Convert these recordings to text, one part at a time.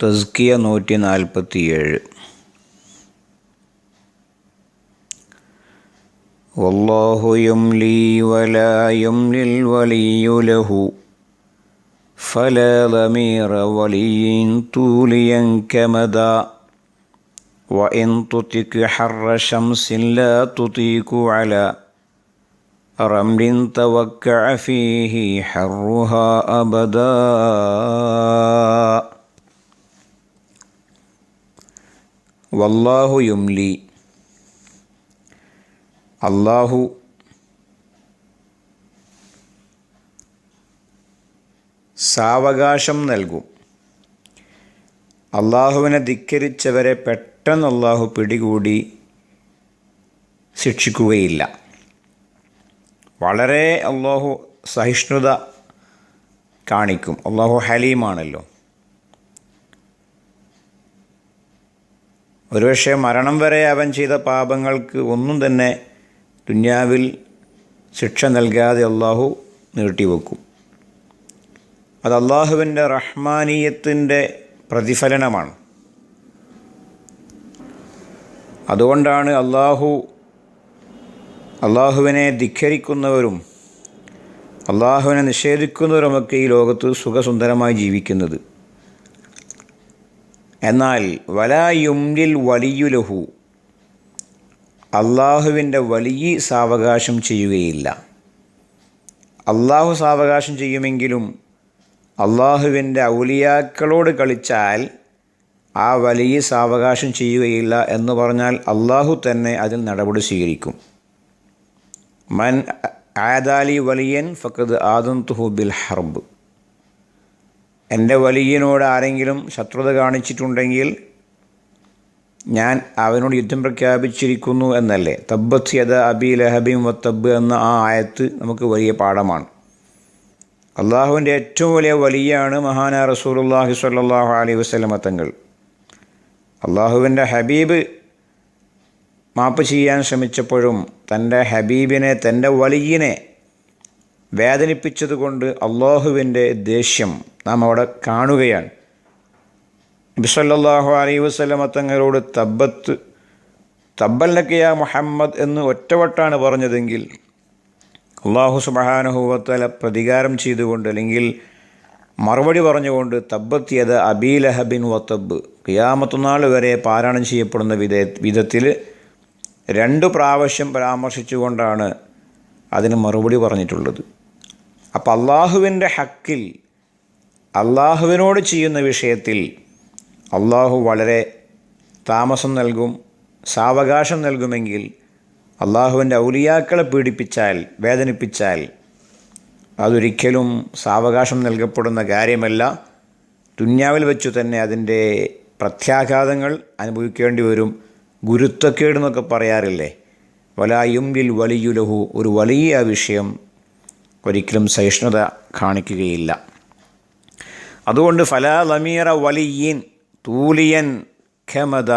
തസ്കിയ നൂറ്റി നാൽപ്പത്തിയേഴ് والله يملي ولا يملي الولي له فلا ضمير ولي توليا كمدا وإن تطك حر شمس لا تطيك على رمل توكع فيه حرها أبدا വല്ലാഹു യുംലി. അള്ളാഹു സാവകാശം നൽകും. അള്ളാഹുവിനെ ധിക്കരിച്ചവരെ പെട്ടെന്ന് അള്ളാഹു പിടികൂടി ശിക്ഷിക്കുകയില്ല. വളരെ അള്ളാഹു സഹിഷ്ണുത കാണിക്കും. അള്ളാഹു ഹലീമാണല്ലോ. ഒരുപക്ഷെ മരണം വരെ അവൻ ചെയ്ത പാപങ്ങൾക്ക് ഒന്നും തന്നെ ദുന്യാവിൽ ശിക്ഷ നൽകാതെ അള്ളാഹു നീട്ടിവെക്കും. അത് അള്ളാഹുവിന്റെ റഹ്മാനീയത്തിന്റെ പ്രതിഫലനമാണ്. അതുകൊണ്ടാണ് അള്ളാഹു അള്ളാഹുവിനെ ധിഖരിക്കുന്നവരും അള്ളാഹുവിനെ നിഷേധിക്കുന്നവരുമൊക്കെ ഈ ലോകത്ത് സുഖസുന്ദരമായി ജീവിക്കുന്നത്. എന്നാൽ വലായുംലിൽ വലിയുലഹു അള്ളാഹുവിന്റെ വലിയ സാവകാശം ചെയ്യുകയില്ല. അള്ളാഹു സാവകാശം ചെയ്യുമെങ്കിലും അള്ളാഹുവിന്റെ ഔലിയാക്കളോട് കളിച്ചാൽ ആ വലിയ സാവകാശം ചെയ്യുകയില്ല എന്ന് പറഞ്ഞാൽ അള്ളാഹു തന്നെ അതിൽ നടപടി സ്വീകരിക്കും. മൻ ആദാലി വലിയൻ ഫക്കത് ആദന്തുഹു ബിൽ ഹർബ്. എന്റെ വലിയനോട് ആരെങ്കിലും ശത്രുത കാണിച്ചിട്ടുണ്ടെങ്കിൽ ഞാൻ അവനോട് യുദ്ധം പ്രഖ്യാപിച്ചിരിക്കുന്നു എന്നല്ലേ? തബ്ബത്ത് യഥ അബി ലഹബിം വത്തബ് എന്ന ആ ആയത്ത് നമുക്ക് വലിയ പാഠമാണ്. അള്ളാഹുവിന്റെ ഏറ്റവും വലിയ വലിയാണ് മഹാന റസൂലുല്ലാഹി സ്വല്ലല്ലാഹു അലൈഹി വസല്ലമ തങ്ങൾ. അള്ളാഹുവിന്റെ ഹബീബ് മാപ്പ് ചെയ്യാൻ ശ്രമിച്ചപ്പോഴും തന്റെ ഹബീബിനെ തന്റെ വലിയനെ വേദനിപ്പിച്ചതുകൊണ്ട് അള്ളാഹുവിന്റെ ദേഷ്യം നാം അവിടെ കാണുകയാണ്. ബിസല്ലാഹു അലൈ വസ്ലമ തങ്ങളോട് തബ്ബത്ത് തബ്ബല്ലക്കയ മുഹമ്മദ് എന്ന് ഒറ്റവട്ടാണ് പറഞ്ഞതെങ്കിൽ അള്ളാഹു സുബഹാനുഹൂവത്തല പ്രതികാരം ചെയ്തുകൊണ്ട് അല്ലെങ്കിൽ മറുപടി പറഞ്ഞുകൊണ്ട് തബ്ബത്തിയത് അബീലഹബിൻ വത്തബ് ഖിയാമത്തുനാൾ വരെ പാരായണം ചെയ്യപ്പെടുന്ന വിധ വിധത്തിൽ രണ്ട് പ്രാവശ്യം പരാമർശിച്ചുകൊണ്ടാണ് അതിന് മറുപടി പറഞ്ഞിട്ടുള്ളത്. അപ്പം അള്ളാഹുവിന്റെ ഹക്കിൽ അള്ളാഹുവിനോട് ചെയ്യുന്ന വിഷയത്തിൽ അള്ളാഹു വളരെ താമസം നൽകും സാവകാശം നൽകുമെങ്കിൽ അള്ളാഹുവിന്റെ ഔലിയാക്കളെ പീഡിപ്പിച്ചാൽ വേദനിപ്പിച്ചാൽ അതൊരിക്കലും സാവകാശം നൽകപ്പെടുന്ന കാര്യമല്ല. ദുന്യാവിൽ വെച്ചു തന്നെ അതിന്റെ പ്രത്യാഘാതങ്ങൾ അനുഭവിക്കേണ്ടി വരും. ഗുരുത്വക്കേട് എന്നൊക്കെ പറയാറില്ലേ? വലായുംബിൽ വലിയുലഹു ഒരു വലിയ വിഷയം ഒരിക്കലും സഹിഷ്ണുത കാണിക്കുകയില്ല. അതുകൊണ്ട് ഫലാ ലമീറ വലിയൻ തൂലിയൻ ഖമദ.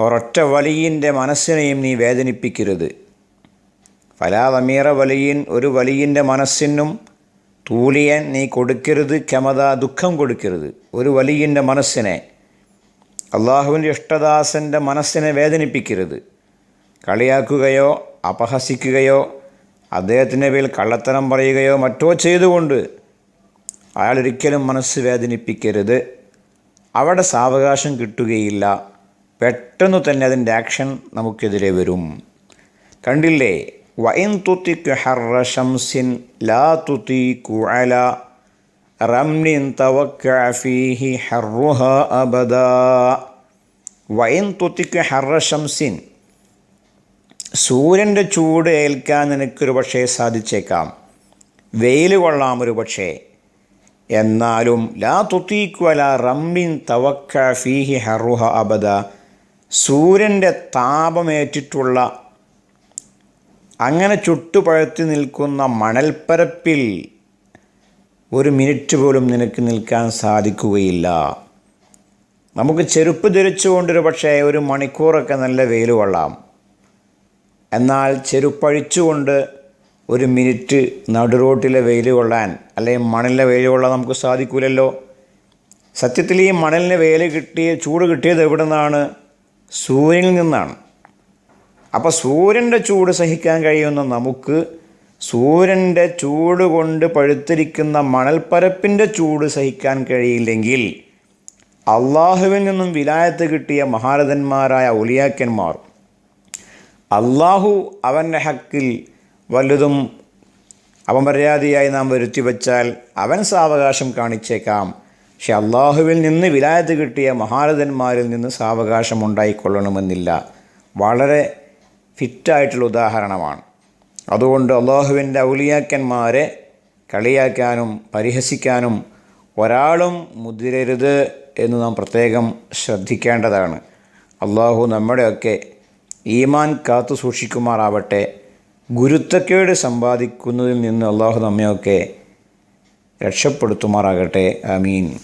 ഒരൊറ്റ വലിയന്റെ മനസ്സിനെയും നീ വേദനിപ്പിക്കരുത്. ഫലാ ലമീറ വലിയൻ ഒരു വലിയന്റെ മനസ്സിനും തൂലിയൻ നീ കൊടുക്കരുത് ക്ഷമത ദുഃഖം കൊടുക്കരുത്. ഒരു വലിയന്റെ മനസ്സിനെ അള്ളാഹുവിന്റെ ഇഷ്ടദാസന്റെ മനസ്സിനെ വേദനിപ്പിക്കരുത്. കളിയാക്കുകയോ അപഹസിക്കുകയോ അദ്ദേഹത്തിന്റെ പേരിൽ കള്ളത്തരം പറയുകയോ മറ്റോ ചെയ്തുകൊണ്ട് അയാളൊരിക്കലും മനസ്സ് വേദനിപ്പിക്കരുത്. അവിടെ സാവകാശം കിട്ടുകയില്ല. പെട്ടെന്ന് തന്നെ അതിന്റെ ആക്ഷൻ നമുക്കെതിരെ വരും. കണ്ടില്ലേ? വൈൻ തുത്തിക്ക് ഹർറ ഷംസിൻ ലാ തുത്തി കുഴല റംനിൻ തവക്ക ഫീഹി ഹർറുഹ അബദ. വൈൻ തുത്തിക്ക് ഹർറ ഷംസിൻ സൂര്യന്റെ ചൂട് ഏൽക്കാൻ നിനക്കൊരു പക്ഷേ സാധിച്ചേക്കാം. വെയിൽ കൊള്ളാം ഒരു പക്ഷേ. എന്നാലും ലാ തുത്തീക്വല റമ്മിൻ തവക്ക ഫീഹി ഹറുഹ അബദ. സൂര്യന്റെ താപമേറ്റിട്ടുള്ള അങ്ങനെ ചുട്ടുപഴുത്തി നിൽക്കുന്ന മണൽപ്പരപ്പിൽ ഒരു മിനിറ്റ് പോലും നിനക്ക് നിൽക്കാൻ സാധിക്കുകയില്ല. നമുക്ക് ചെരുപ്പ് ധരിച്ചുകൊണ്ടൊരു പക്ഷേ ഒരു മണിക്കൂറൊക്കെ നല്ല വെയിൽ കൊള്ളാം. എന്നാൽ ചെരുപ്പഴിച്ചുകൊണ്ട് ഒരു മിനിറ്റ് നടുറോട്ടിലെ വെയിൽ കൊള്ളാൻ അല്ലെങ്കിൽ മണലിലെ വെയിൽ കൊള്ളാൻ നമുക്ക് സാധിക്കില്ലല്ലോ സത്യത്തിൽ ഈ മണലിന് വെയിൽ കിട്ടിയ ചൂട് കിട്ടിയത് എവിടെ നിന്നാണ് സൂര്യനിൽ നിന്നാണ്. അപ്പോൾ സൂര്യന്റെ ചൂട് സഹിക്കാൻ കഴിയുന്ന നമുക്ക് സൂര്യന്റെ ചൂട് കൊണ്ട് പഴുത്തിരിക്കുന്ന മണൽപ്പരപ്പിന്റെ ചൂട് സഹിക്കാൻ കഴിയില്ലെങ്കിൽ അള്ളാഹുവിൽ നിന്നും വിലായത്ത് കിട്ടിയ മഹാരഥന്മാരായ ഒലിയാക്കന്മാർ അള്ളാഹു അവന്റെ ഹക്കിൽ വലുതും അപമര്യാദയായി നാം വരുത്തിവെച്ചാൽ അവൻ സാവകാശം കാണിച്ചേക്കാം. പക്ഷെ അള്ളാഹുവിൽ നിന്ന് വിലായത്ത് കിട്ടിയ മഹാരഥന്മാരിൽ നിന്ന് സാവകാശം ഉണ്ടായിക്കൊള്ളണമെന്നില്ല. വളരെ ഫിറ്റായിട്ടുള്ള ഉദാഹരണമാണ്. അതുകൊണ്ട് അള്ളാഹുവിന്റെ ഔലിയാക്കന്മാരെ കളിയാക്കാനും പരിഹസിക്കാനും ഒരാളും മുതിരരുത് എന്ന് നാം പ്രത്യേകം ശ്രദ്ധിക്കേണ്ടതാണ്. അള്ളാഹു നമ്മുടെയൊക്കെ ഈമാൻ കാത്തു സൂക്ഷിക്കുമാറാവട്ടെ ഗുരുത്തക്കേട് സമ്പാദിക്കുന്നതിൽ നിന്ന് അള്ളാഹു നമ്മയൊക്കെ രക്ഷപ്പെടുത്തുമാറാകട്ടെ. ആമീൻ.